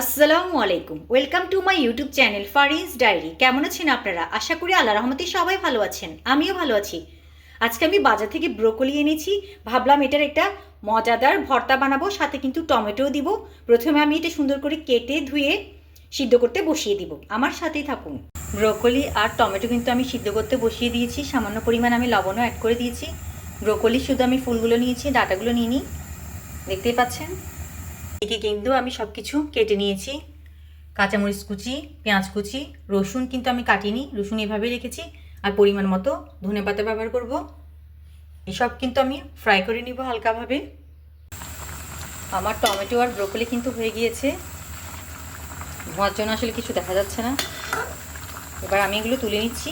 আসসালামু আলাইকুম। Welcome to my YouTube channel Fariz diary কেমন আছেন আপনারা? আশা করি আল্লাহ রহমতে সবাই ভালো আছেন। আমিও ভালো আছি। আজকে আমি বাজার থেকে ব্রোকলি এনেছি। ভাবলাম এটার একটা মজাদার ভর্তা বানাবো, সাথে কিন্তু টমেটোও দিব। প্রথমে আমি এটা সুন্দর করে কেটে ধুয়ে সিদ্ধ করতে বসিয়ে দিব। আমার সাথেই থাকুন। ব্রোকলি আর টমেটো কিন্তু আমি সিদ্ধ করতে বসিয়ে দিয়েছি। সামান্য পরিমাণ আমি লবণও অ্যাড করে দিয়েছি। ব্রোকলি শুধু আমি ফুলগুলো নিয়েছি, ডাটাগুলো নিয়ে নিই। দেখতেই পাচ্ছেন? এদিকে কিন্তু আমি সব কিছু কেটে নিয়েছি। কাঁচামরিচ কুচি, পেঁয়াজ কুচি, রসুন কিন্তু আমি কাটিনি। রসুন এভাবে রেখেছি। আর পরিমাণ মতো ধনে পাতা ব্যবহার করব। এসব কিন্তু আমি ফ্রাই করে নিব হালকাভাবে। আমার টমেটো আর ব্রোকলি কিন্তু হয়ে গিয়েছে। ধোঁয়ার জন্য আসলে কিছু দেখা যাচ্ছে না। এবার আমি এগুলো তুলে নিচ্ছি।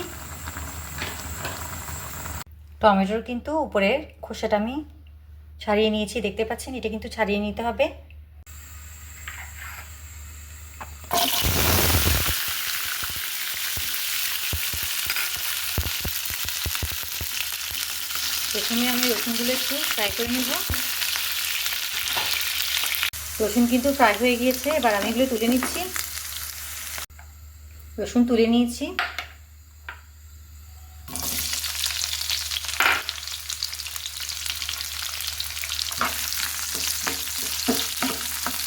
টমেটোর কিন্তু উপরের খোসাটা আমি ছাড়িয়ে নিয়েছি। দেখতে পাচ্ছেন? এটা কিন্তু ছাড়িয়ে নিতে হবে। প্রথমে আমি রসুনগুলো একটু ফ্রাই করে নেব। রসুন কিন্তু ফ্রাই হয়ে গিয়েছে, এবার আমি এগুলো তুলে নিচ্ছি। রসুন তুলে নিয়েছি।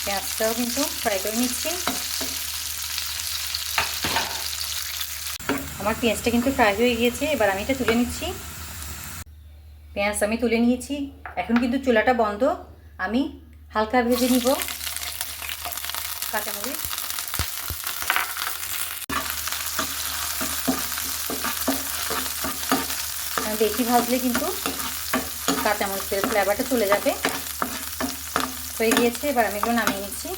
পেঁয়াজটাও কিন্তু ফ্রাই করে নিচ্ছি। আমার পেঁয়াজটা কিন্তু ফ্রাই হয়ে গিয়েছে, এবার আমি এটা তুলে নিচ্ছি। পেঁয়াজ আমি তুলে নিয়েছি। এখন কিন্তু চুলাটা বন্ধ। আমি হালকা ভেজে নিব। কাঁচামরিচ। বেশি ভাজলে কিন্তু কাঁচামরিচের ফ্লেভারটা চলে যাবে। হয়ে গিয়েছে, এবার আমি এগুলো নামিয়ে নিচ্ছি।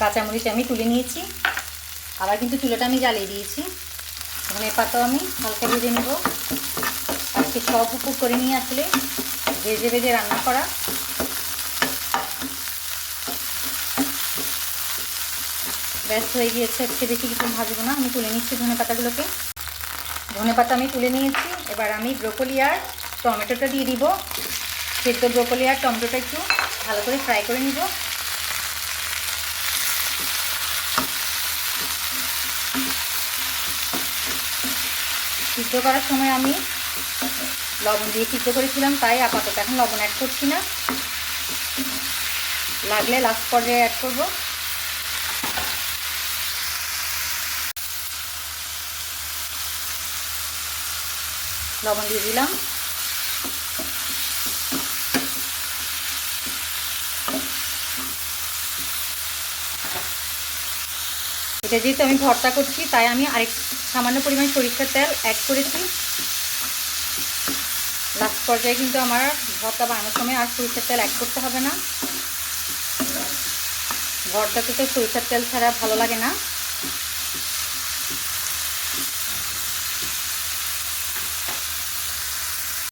কাঁচামরিচ আমি তুলে নিয়েছি। আবার কিন্তু চুলাটা আমি জ্বালিয়ে দিয়েছি। ধনে পাতাও আমি হালকা ভেজে নেব। আজকে সব উপর করে নিয়ে আসলে ভেজে ভেজে রান্না করা। ব্যস্ত হয়ে গিয়েছে আজকে বেশি কিছু ভাজবো না। আমি তুলে নিচ্ছি ধনে পাতাগুলোকে। ধনে পাতা আমি তুলে নিয়েছি। এবার আমি ব্রোকলি আর টমেটোটা দিয়ে দিব। সেদ্ধ ব্রোকলি আর টমেটোটা একটু ভালো করে ফ্রাই করে নিব। সিদ্ধ করার সময় আমি লবণ দিয়ে সিদ্ধ করেছিলাম, তাই আপাতত এখন লবণ অ্যাড করছি না। লাগলে লাস্ট পর্যায়ে অ্যাড করব। লবণ দিয়ে দিলাম। এটা যেহেতু আমি ভর্তা করছি, তাই আমি আরেক সামান্য পরিমাণ সরিষার তেল অ্যাড করেছি। লাস্ট পর্যায়ে কিন্তু আমার ভর্তা বানানোর সময় আর সরিষার তেল অ্যাড করতে হবে না। ভর্তাতে তো সরিষার তেল ছাড়া ভালো লাগে না।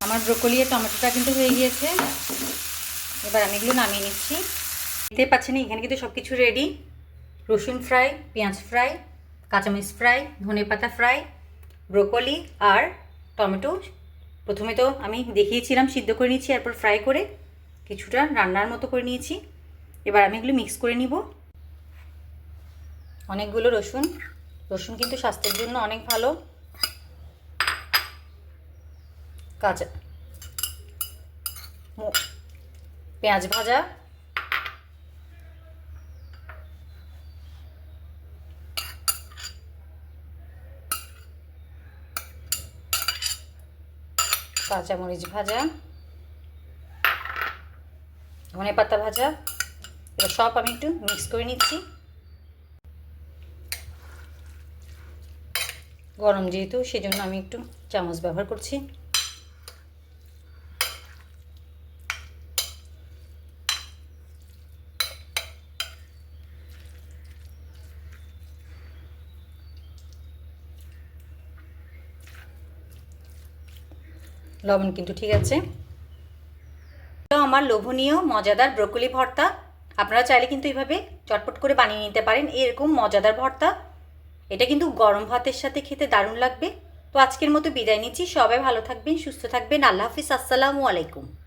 আমার ব্রোকলি আর টমেটোটা কিন্তু হয়ে গিয়েছে। এবার আমি এগুলো নামিয়ে নিচ্ছি। দেখতে পাচ্ছেন, এখানে কিন্তু সব কিছু রেডি রসুন ফ্রাই পেঁয়াজ ফ্রাই কাঁচামরিচ ফ্রাই ধনে পাতা ফ্রাই ব্রোকলি আর টমেটো প্রথমে তো আমি দেখিয়েছিলাম, সিদ্ধ করে নিয়েছি, এরপর ফ্রাই করে কিছুটা রান্নার মতো করে নিয়েছি। এবার আমি এগুলো মিক্স করে নিব। অনেকগুলো রসুন। রসুন কিন্তু স্বাস্থ্যের জন্য অনেক ভালো। কাঁচা। পেঁয়াজ ভাজা। কাঁচামরিচ ভাজা, ধনে পাতা ভাজা এবার সব আমি একটু মিক্স করে নিচ্ছি। গরম যেহেতু, সেজন্য আমি একটু চামচ ব্যবহার করছি। লবণ কিন্তু ঠিক আছে। আমার লোভনীয়, মজাদার ব্রোকলি ভর্তা। আপনারা চাইলে কিন্তু এইভাবে চটপট করে বানিয়ে নিতে পারেন। এরকম মজাদার ভর্তা। এটা কিন্তু গরম ভাতের সাথে খেতে দারুণ লাগবে। তো আজকের মতো বিদায় নিচ্ছি। সবাই ভালো থাকবেন, সুস্থ থাকবেন। আল্লাহ হাফিজ। আসসালামু আলাইকুম।